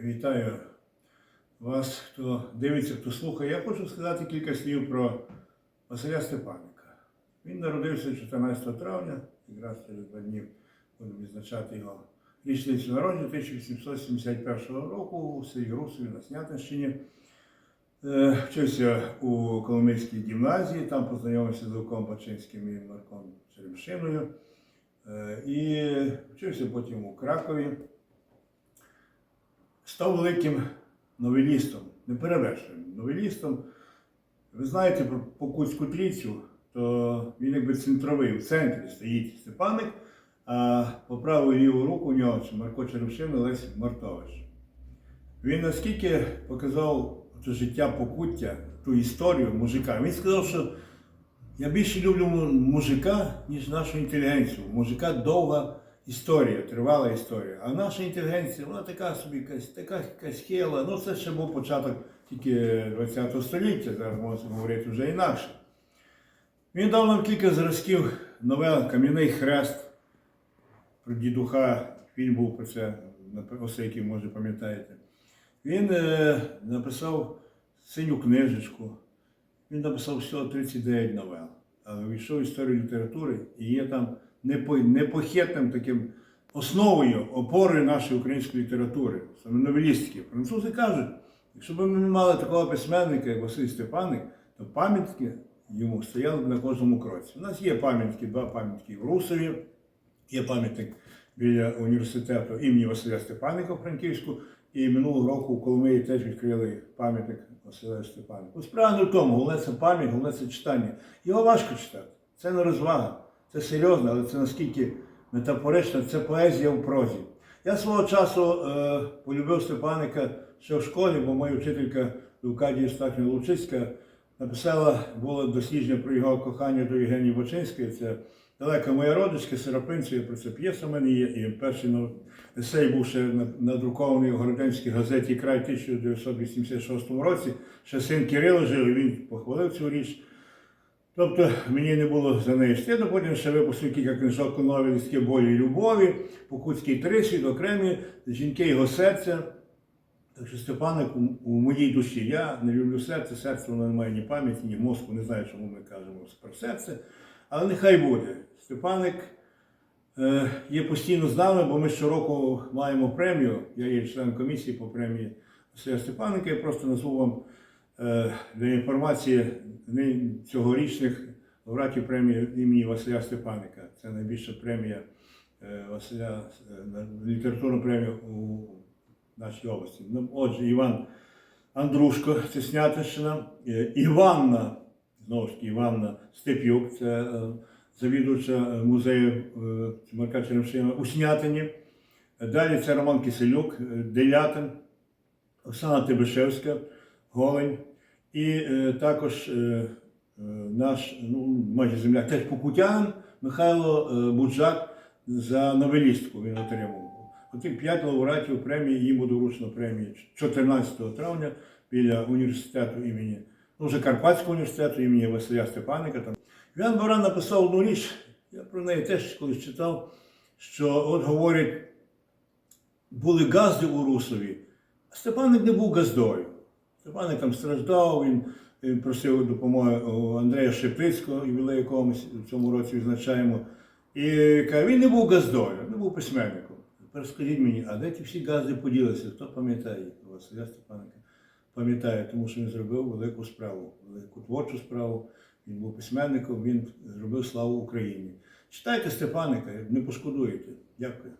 Вітаю вас, хто дивиться, хто слухає. Я хочу сказати кілька слів про Василя Степаника. Він народився 14 травня, якраз через два дні будемо відзначати його річницю народження 1871 року у селі на Снятинщині. Е, Вчився у Коломийській гімназії, там познайомився з Левком Бачинським і Марком Черемшиною. Е, І вчився потім у Кракові став великим новелістом, неперевершеним новелістом. Ви знаєте про Покутську трійцю, то він якби центровий, в центрі стоїть Степаник, а по праву ліву руку у нього Марко Черемшин і Лесь Мартович. Він наскільки показав це життя покуття, ту історію мужика. Він сказав, що я більше люблю мужика, ніж нашу інтелігенцію. Мужика довга історія, тривала історія. А наша інтелігенція, вона така собі якась, така хела. Ну, це ще був початок тільки ХХ століття, зараз можна говорити вже інакше. Він дав нам кілька зразків новел Кам'яний хрест про дідуха. Він був про це, ось який, може, пам'ятаєте. Він е, написав синю книжечку. Він написав всього 39 новел, але війшов історію літератури і є там непохитним таким основою, опорою нашої української літератури, саме новелістики. Французи кажуть, якщо б ми не мали такого письменника, як Василь Степаник, то пам'ятки йому стояли б на кожному кроці. У нас є пам'ятки, два пам'ятки в Русові, є пам'ятник біля університету імені Василя Степаника в Франківську, і минулого року в Коломиї теж відкрили пам'ятник Василя Степаника. Справа не в тому, головне це пам'ять, головне це читання. Його важко читати. Це не розвага, це серйозно, але це наскільки метафорично, це поезія в прозі. Я свого часу е, полюбив Степаника ще в школі, бо моя вчителька Левкадія Стахівна Лучицька написала було дослідження про його кохання до Євгенії Бочинської. Це далека моя родичка, Сарапинцева, про це п'єса в мене є. І перший есей був ще надрукований у Городенській газеті Край 1986 році. Ще син Кирило жив, і він похвалив цю річ. Тобто мені не було за неї стидно, потім ще випустив кілька книжок нові листки болі і любові, Покутський трисвіт, окремі жінки його серця. Так що Степаник у, у моїй душі. Я не люблю серце, серце воно не має ні пам'яті, ні мозку, не знаю, чому ми кажемо про серце. Але нехай буде. Степаник е, є постійно з нами, бо ми щороку маємо премію. Я є членом комісії по премії Василя Степаника. Я просто назву вам е, для інформації цьогорічних лауреатів премії імені Василя Степаника. Це найбільша премія е, Василя е, на- літературну премію у нашій області. Ну, Отже, Іван Андрушко, це Снятищина, е, Іванна, знову ж таки, Іванна Степ'юк, це завідувача музею Марка Черемшина у Снятині. Далі це Роман Киселюк, Делятин, Оксана Тибишевська, Голень. І е, також е, е, наш, ну, майже земляк, теж Покутян Михайло е, Буджак за новелістку він отримав. Оті п'ять лауреатів премії, їм буде вручено премії 14 травня біля університету імені, ну вже Карпатського університету імені Василя Степаника. Там. Іван Баран написав одну річ, я про неї теж колись читав, що от говорять, були газди у Русові, а Степаник не був газдою. Степаник страждав, він, просив допомоги у Андрея Шепицького, ювілей ми в цьому році відзначаємо. І каже, він не був газдою, не був письменником. Тепер скажіть мені, а де ті всі газди поділися? Хто пам'ятає Василя Степаника? Пам'ятає, тому що він зробив велику справу, велику творчу справу. Він був письменником, він зробив славу Україні. Читайте Степаника, не пошкодуєте. Дякую.